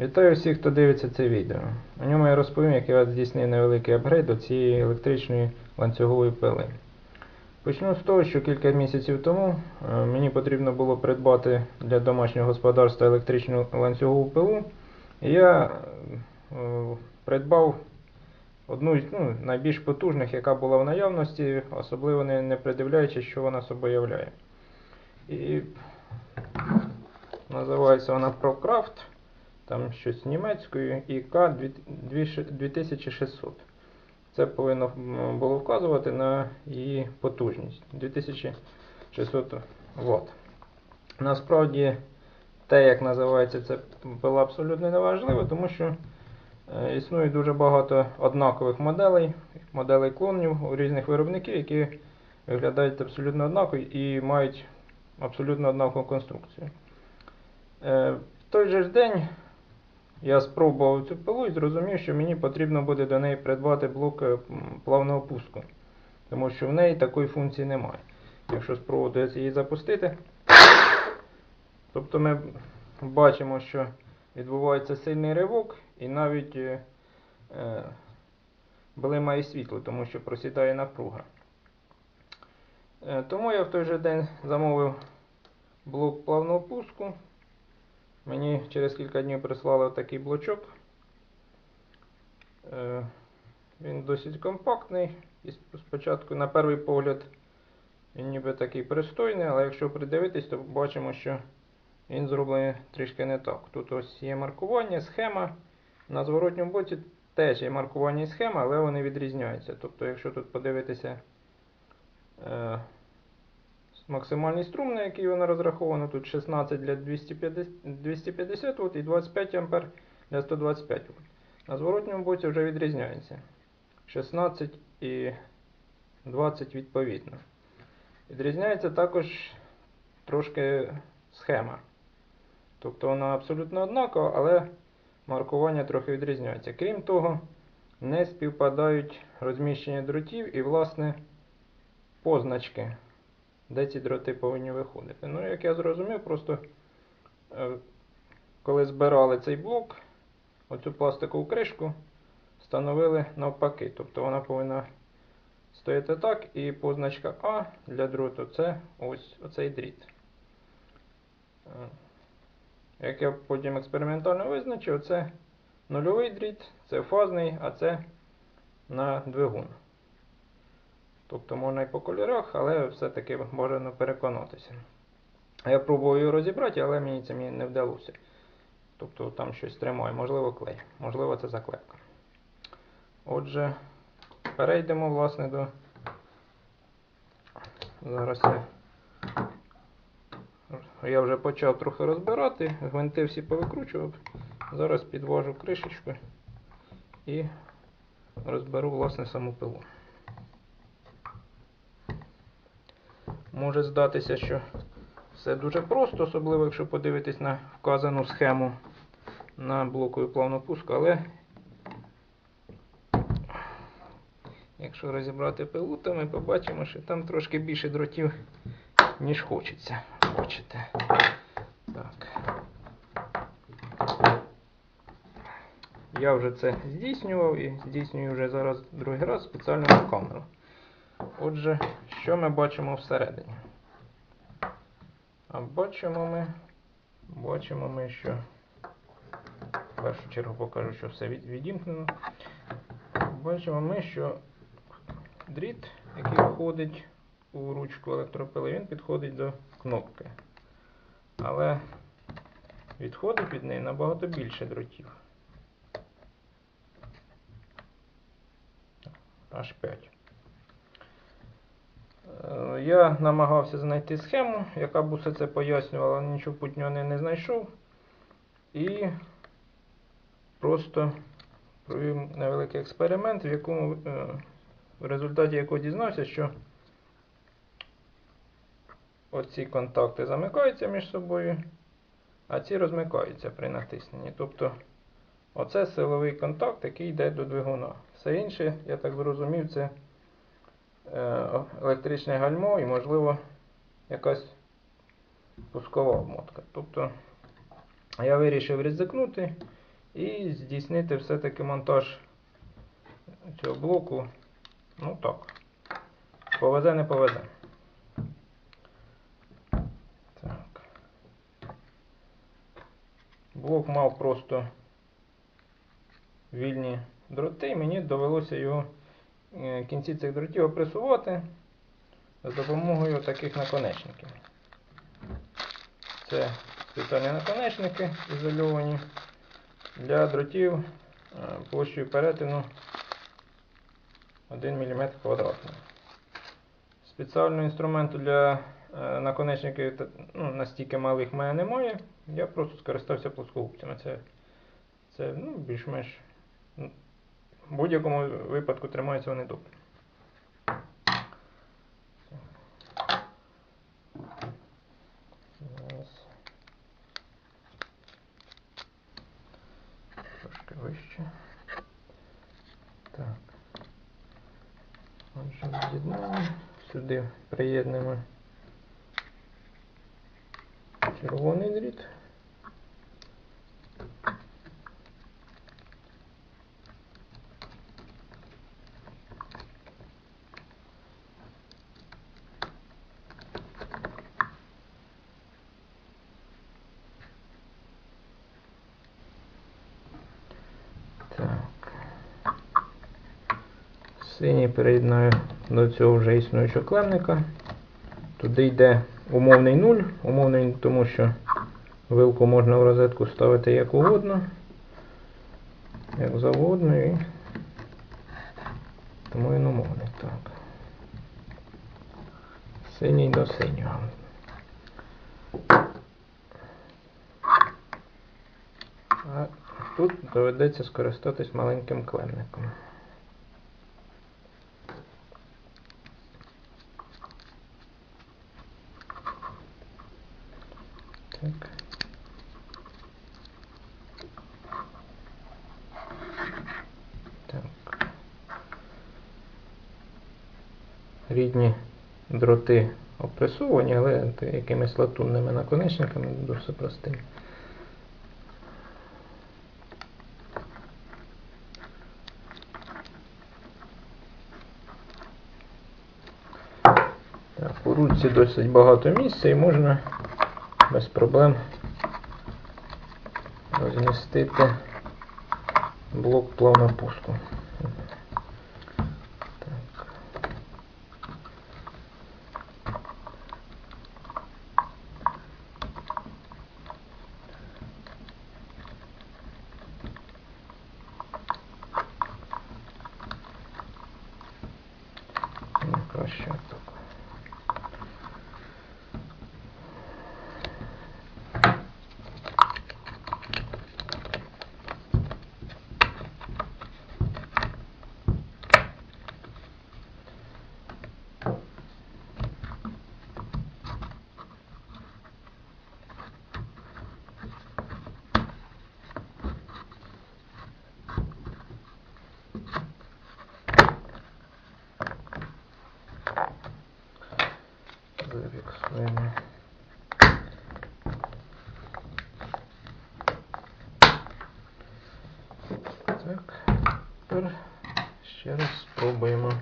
Вітаю всіх, хто дивиться це відео. У ньому я розповім, як я здійснив невеликий апгрейд до цієї електричної ланцюгової пили. Почну з того, що кілька місяців тому е, мені потрібно було придбати для домашнього господарства електричну ланцюгову пилу. І я е, придбав одну з ну, найбільш потужних, яка була в наявності, особливо не, не придивляючи, що вона собою являє. І називається вона ProCraft там щось німецькою ІК 2600. Це повинно було вказувати на її потужність 2600 Вт. Насправді, те, як називається це пила абсолютно не важливо, тому що е, існує дуже багато однакових моделей, моделей клонів у різних виробників, які виглядають абсолютно однаково і мають абсолютно однакову конструкцію. Е, В той же день я спробував цю пилу і зрозумів, що мені потрібно буде до неї придбати блок е, плавного пуску, тому що в неї такої функції немає. Якщо спробувати її запустити, тобто ми бачимо, що відбувається сильний ривок і навіть е, е, блимає світло, тому що просідає напруга. Е, Тому я в той же день замовив блок плавного пуску. Мені через кілька днів прислали такий блочок. Е, Він досить компактний. І спочатку, на перший погляд, він ніби такий пристойний, але якщо придивитись, то бачимо, що він зроблений трішки не так. Тут ось є маркування, схема. На зворотньому боці теж є маркування і схема, але вони відрізняються. Тобто, якщо тут подивитися е, максимальний струм, на який вона розрахована, тут 16 для 250, 250 Вт і 25 А для 125 Вт. На зворотньому боці вже відрізняється. 16 і 20 відповідно. Відрізняється також трошки схема. Тобто вона абсолютно однакова, але маркування трохи відрізняється. Крім того, не співпадають розміщення дротів і, власне, позначки де ці дроти повинні виходити. Ну, як я зрозумів, просто е, коли збирали цей блок, оцю пластикову кришку встановили навпаки. Тобто вона повинна стояти так, і позначка А для дроту це ось оцей дріт. Е, Як я потім експериментально визначив, це нульовий дріт, це фазний, а це на двигун. Тобто можна і по кольорах, але все-таки бажано переконатися. Я його розібрати, але мені це не вдалося. Тобто там щось тримає, можливо, клей, можливо, це заклепка. Отже, перейдемо власне до. Зараз я, я вже почав трохи розбирати, гвинти всі повикручував. Зараз підвожу кришечку і розберу власне саму пилу. Може здатися, що все дуже просто, особливо якщо подивитись на вказану схему на блокові плавного пуску, але якщо розібрати пилу, то ми побачимо, що там трошки більше дротів, ніж хочеться. Бачите. Так. Я вже це здійснював і здійснюю вже зараз другий раз спеціально на камеру. Отже, що ми бачимо всередині? А бачимо ми, бачимо ми, що в першу чергу покажу, що все відімкнено. Бачимо ми, що дріт, який входить у ручку електропили, він підходить до кнопки. Але відходить від неї набагато більше дротів. Аж 5. Я намагався знайти схему, яка б усе це пояснювала, але нічого путнього не, знайшов. І просто провів невеликий експеримент, в якому е, в результаті якого дізнався, що оці контакти замикаються між собою, а ці розмикаються при натисненні. Тобто оце силовий контакт, який йде до двигуна. Все інше, я так зрозумів, це електричне гальмо і, можливо, якась пускова обмотка. Тобто я вирішив ризикнути і здійснити все-таки монтаж цього блоку. Ну так. Повезе, не повезе. Так. Блок мав просто вільні дроти, і мені довелося його е, кінці цих дротів опресувати за допомогою таких наконечників. Це спеціальні наконечники ізольовані для дротів е, площею перетину 1 мм квадратний. Спеціального інструменту для е, наконечників ну, настільки малих в мене немає. Я просто скористався плоскогубцями. Це, це ну, більш-менш в будь-якому випадку тримаються вони добре. Трошки вище. Так. Отже, з'єднаємо. Сюди приєднуємо червоний дріт. Так. Синій переєднаю до цього вже існуючого клемника. Туди йде умовний 0. Умовний, тому що вилку можна в розетку ставити як угодно. Як завгодно і тому він умовний. Так. Синій до синього. А тут доведеться скористатись маленьким клемником. Так. Так. Рідні дроти опресовані, але якимись латунними наконечниками досить простими. У ручці досить багато місця і можна без проблем розмістити блок плавного пуску. Так. Ну, краще так. Зафіксуємо. Так, тепер ще раз спробуємо.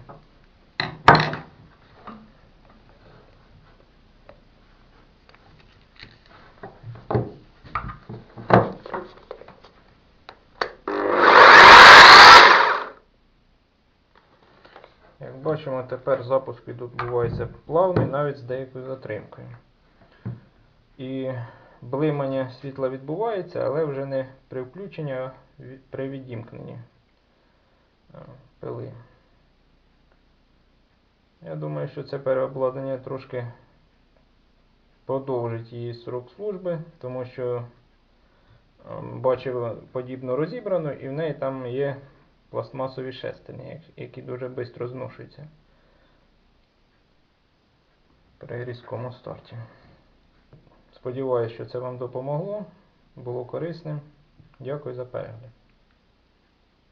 Як бачимо, тепер запуск відбувається плавний, навіть з деякою затримкою. І блимання світла відбувається, але вже не при включенні, а при відімкненні пили. Я думаю, що це переобладнання трошки подовжить її срок служби, тому що ем, бачив подібно розібрану, і в неї там є пластмасові шестини, які дуже швидко зношуються при різкому старті. Сподіваюся, що це вам допомогло, було корисним. Дякую за перегляд.